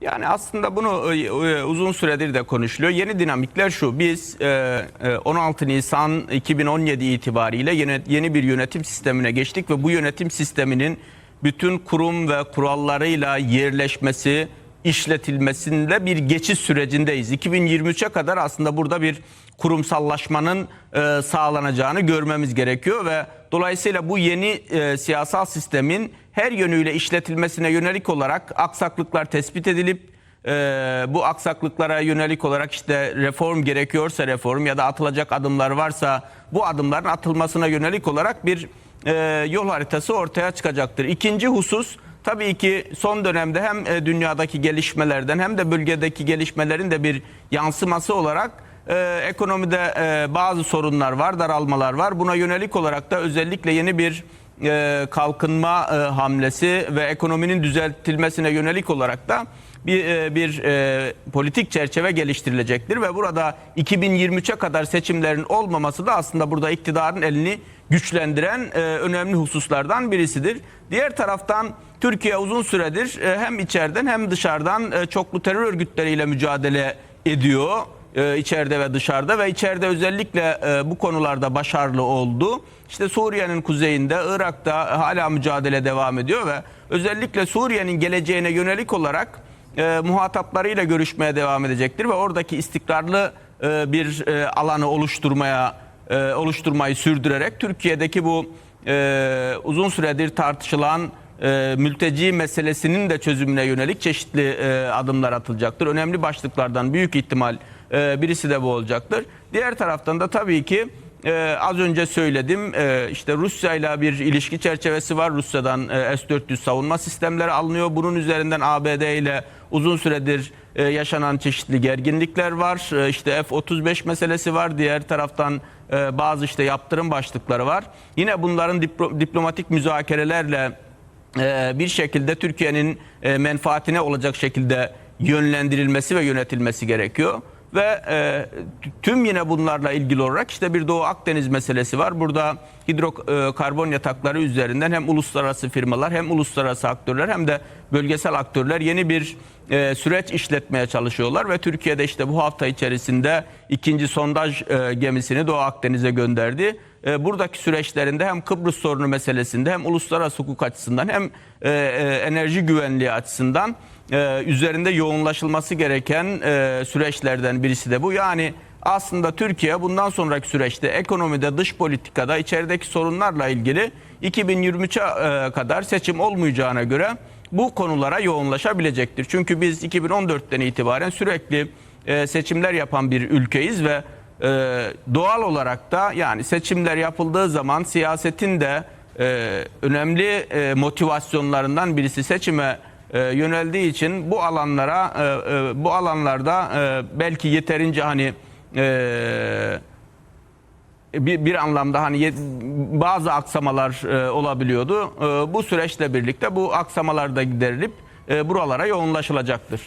Yani aslında bunu e, e, uzun süredir de konuşuluyor. Yeni dinamikler şu. Biz e, e, 16 Nisan 2017 itibariyle yeni bir yönetim sistemine geçtik ve bu yönetim sisteminin bütün kurum ve kurallarıyla yerleşmesi, işletilmesinde bir geçiş sürecindeyiz. 2023'e kadar aslında burada bir kurumsallaşmanın e, sağlanacağını görmemiz gerekiyor ve dolayısıyla bu yeni e, siyasal sistemin her yönüyle işletilmesine yönelik olarak aksaklıklar tespit edilip e, bu aksaklıklara yönelik olarak işte reform gerekiyorsa reform ya da atılacak adımlar varsa bu adımların atılmasına yönelik olarak bir yol haritası ortaya çıkacaktır. İkinci husus tabii ki son dönemde hem e, dünyadaki gelişmelerden hem de bölgedeki gelişmelerin de bir yansıması olarak e, ekonomide e, bazı sorunlar var, daralmalar var. Buna yönelik olarak da özellikle yeni bir e, kalkınma e, hamlesi ve ekonominin düzeltilmesine yönelik olarak da bir e, bir e, politik çerçeve geliştirilecektir ve burada 2023'e kadar seçimlerin olmaması da aslında burada iktidarın elini güçlendiren e, önemli hususlardan birisidir. Diğer taraftan Türkiye uzun süredir e, hem içeriden hem dışarıdan e, çoklu terör örgütleriyle mücadele ediyor e, içeride ve dışarıda ve içeride özellikle bu konularda başarılı oldu. İşte Suriye'nin kuzeyinde, Irak'ta hala mücadele devam ediyor ve özellikle Suriye'nin geleceğine yönelik olarak muhataplarıyla görüşmeye devam edecektir ve oradaki istikrarlı bir alanı oluşturmaya oluşturmayı sürdürerek Türkiye'deki bu uzun süredir tartışılan e, mülteci meselesinin de çözümüne yönelik çeşitli e, adımlar atılacaktır. Önemli başlıklardan büyük ihtimal e, birisi de bu olacaktır. Diğer taraftan da tabii ki e, az önce söyledim e, işte Rusya ile bir ilişki çerçevesi var. Rusya'dan e, S-400 savunma sistemleri alınıyor. Bunun üzerinden ABD ile uzun süredir e, yaşanan çeşitli gerginlikler var. E, işte F-35 meselesi var. Diğer taraftan e, bazı işte yaptırım başlıkları var. Yine bunların diplo- diplomatik müzakerelerle bir şekilde Türkiye'nin e, menfaatine olacak şekilde yönlendirilmesi ve yönetilmesi gerekiyor. Ve e, tüm yine bunlarla ilgili olarak işte bir Doğu Akdeniz meselesi var. Burada hidrokarbon yatakları üzerinden hem uluslararası firmalar hem uluslararası aktörler hem de bölgesel aktörler yeni bir e, süreç işletmeye çalışıyorlar. Ve Türkiye'de işte bu hafta içerisinde ikinci sondaj e, gemisini Doğu Akdeniz'e gönderdi. E, buradaki süreçlerinde hem Kıbrıs sorunu meselesinde hem uluslararası hukuk açısından hem e, e, enerji güvenliği açısından e, üzerinde yoğunlaşılması gereken e, süreçlerden birisi de bu. Yani aslında Türkiye bundan sonraki süreçte ekonomide, dış politikada, içerideki sorunlarla ilgili 2023'e e, kadar seçim olmayacağına göre bu konulara yoğunlaşabilecektir. Çünkü biz 2014'ten itibaren sürekli e, seçimler yapan bir ülkeyiz ve e, doğal olarak da yani seçimler yapıldığı zaman siyasetin de önemli motivasyonlarından birisi seçime e, yöneldiği için bu alanlara e, e, bu alanlarda e, belki yeterince hani e, bir, bir anlamda hani ye- bazı aksamalar e, olabiliyordu. E, bu süreçle birlikte bu aksamalar da giderilip e, buralara yoğunlaşılacaktır.